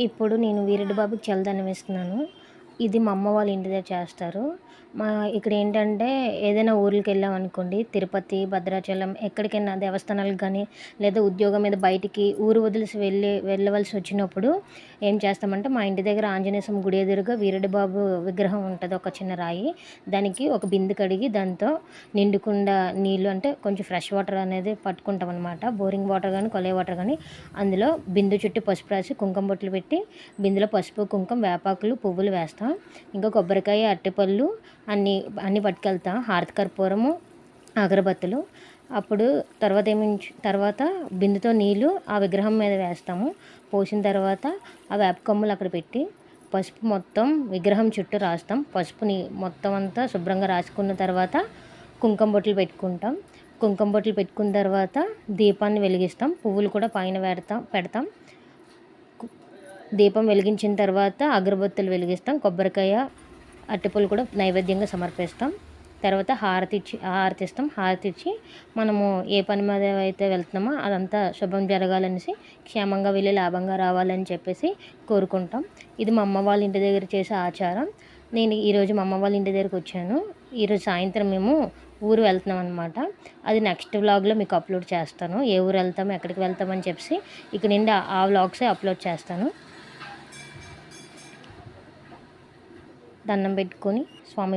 ఇప్పుడు నేను వీరుడు బాబుకి చల్లదనం వేస్తున్నాను. ఇది మా అమ్మ వాళ్ళ ఇంటి దగ్గర చేస్తారు. మా ఇక్కడ ఏంటంటే ఏదైనా ఊర్లకి వెళ్ళాం అనుకోండి తిరుపతి భద్రాచలం ఎక్కడికైనా దేవస్థానాలకు కానీ లేదా ఉద్యోగం మీద బయటికి ఊరు వదిలేసి వెళ్ళి వెళ్ళవలసి వచ్చినప్పుడు ఏం చేస్తామంటే మా ఇంటి దగ్గర ఆంజనేయ స్వామి గుడి ఎదురుగా వీరెడ్డి బాబు విగ్రహం ఉంటుంది ఒక చిన్న రాయి. దానికి ఒక బిందె కడిగి దాంతో నిండుకుండా నీళ్ళు అంటే కొంచెం ఫ్రెష్ వాటర్ అనేది పట్టుకుంటాం అనమాట బోరింగ్ వాటర్ కానీ కొలే వాటర్ కానీ అందులో బిందు చుట్టూ పసుపు రాసి కుంకుమ బొట్లు పెట్టి బిందెలో పసుపు కుంకుమ వేపాకులు పువ్వులు వేస్తాం. ఇంకా కొబ్బరికాయ అరటిపళ్ళు అన్నీ అన్నీ పట్టుకెళ్తాం. హారతి కర్పూరము అగరబత్తులు. అప్పుడు తర్వాత ఏమి తర్వాత బిందెతో నీళ్ళు ఆ విగ్రహం మీద వేస్తాము. పోసిన తర్వాత ఆ వేపకొమ్మలు అక్కడ పెట్టి పసుపు మొత్తం విగ్రహం చుట్టూ రాస్తాం. పసుపుని మొత్తం అంతా శుభ్రంగా రాసుకున్న తర్వాత కుంకుమ బొట్లు పెట్టుకుంటాం. కుంకుమ బొట్లు పెట్టుకున్న తర్వాత దీపాన్ని వెలిగిస్తాం. పువ్వులు కూడా పైన పెడతాం పెడతాం. దీపం వెలిగించిన తర్వాత అగరబత్తులు వెలిగిస్తాం కొబ్బరికాయ అరటిపళ్ళు కూడా నైవేద్యంగా సమర్పిస్తాం. తర్వాత హారతి ఇచ్చి హారతి ఇస్తాం హారతి ఇచ్చి మనము ఏ పని మీద అయితే వెళ్తున్నామో అదంతా శుభం జరగాలనేసి క్షేమంగా వెళ్ళి లాభంగా రావాలని చెప్పేసి కోరుకుంటాం. ఇది మా అమ్మ వాళ్ళ ఇంటి దగ్గర చేసే ఆచారం. నేను ఈరోజు మా అమ్మ వాళ్ళ ఇంటి దగ్గరకు వచ్చాను. ఈరోజు సాయంత్రం మేము ఊరు వెళ్తున్నాం అనమాట అది నెక్స్ట్ వ్లాగ్లో మీకు అప్లోడ్ చేస్తాను. ఏ ఊరు వెళ్తాము ఎక్కడికి వెళ్తామని చెప్పి ఇక నిండా ఆ వ్లాగ్సే అప్లోడ్ చేస్తాను. దండం పెట్టుకొని స్వామి